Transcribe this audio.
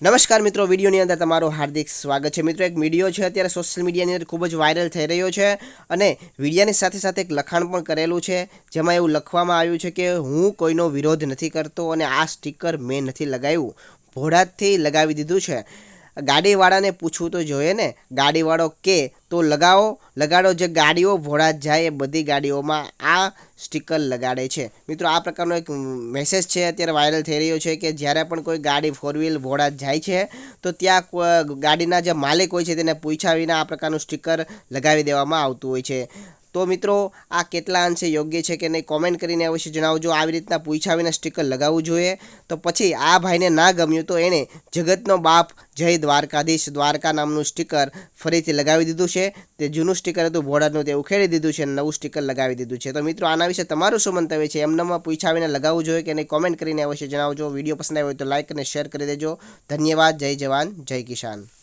નમસ્કાર મિત્રો, વિડીયોની અંદર તમારું હાર્દિક સ્વાગત છે. મિત્રો, એક વીડિયો છે, અત્યારે સોશિયલ મીડિયાની અંદર ખૂબ જ વાયરલ થઈ રહ્યો છે અને વિડીયાની સાથે સાથે એક લખાણ પણ કરેલું છે, જેમાં એવું લખવામાં આવ્યું છે કે, હું કોઈનો વિરોધ નથી કરતો અને આ સ્ટીકર મેં નથી લગાવ્યું. ભોળાતથી લગાવી દીધું છે. ગાડીવાળાને પૂછવું તો જોઈએ ને, ગાડીવાળો કે, તો લગાવો. લગાડો જે ગાડીઓ ભોળા જાય એ બધી ગાડીઓમાં આ સ્ટીકર લગાડે છે. મિત્રો, આ પ્રકારનો એક મેસેજ છે, અત્યારે વાયરલ થઈ રહ્યો છે કે જ્યારે પણ કોઈ ગાડી ફોર વ્હીલ ભોળા જાય છે, તો ત્યાં ગાડીના જે માલિક હોય છે તેને પૂછ્યા વિના આ પ્રકારનું સ્ટીકર લગાવી દેવામાં આવતું હોય છે. તો મિત્રો, આ કેટલા અંશે યોગ્ય છે કે નહીં કોમેન્ટ કરીને અવશ્ય જણાવજો. આવી રીતના પૂછ્યા વિના સ્ટીકર લગાવવું જોઈએ. તો પછી આ ભાઈને ના ગમ્યું તો એણે જગતનો બાપ જય દ્વારકાધીશ. દ્વારકા નામનું સ્ટીકર ફરીથી લગાવી દીધું છે. તે જૂનું સ્ટીકર હતું, ભોળાનું તે ઉખેડી દીધું છે નવું સ્ટીકર લગાવી દીધું છે. તો મિત્રો, આના વિશે તમારું શું મંતવ્ય છે? એમનામાં પૂછ્યા વિના લગાવવું જોઈએ કે નહીં? કોમેન્ટ કરીને અવશ્ય જણાવજો. વીડિયો પસંદ આવ્યો તો લાઇક અને શેર કરી દેજો. ધન્યવાદ. જય જવાન. જય કિસાન.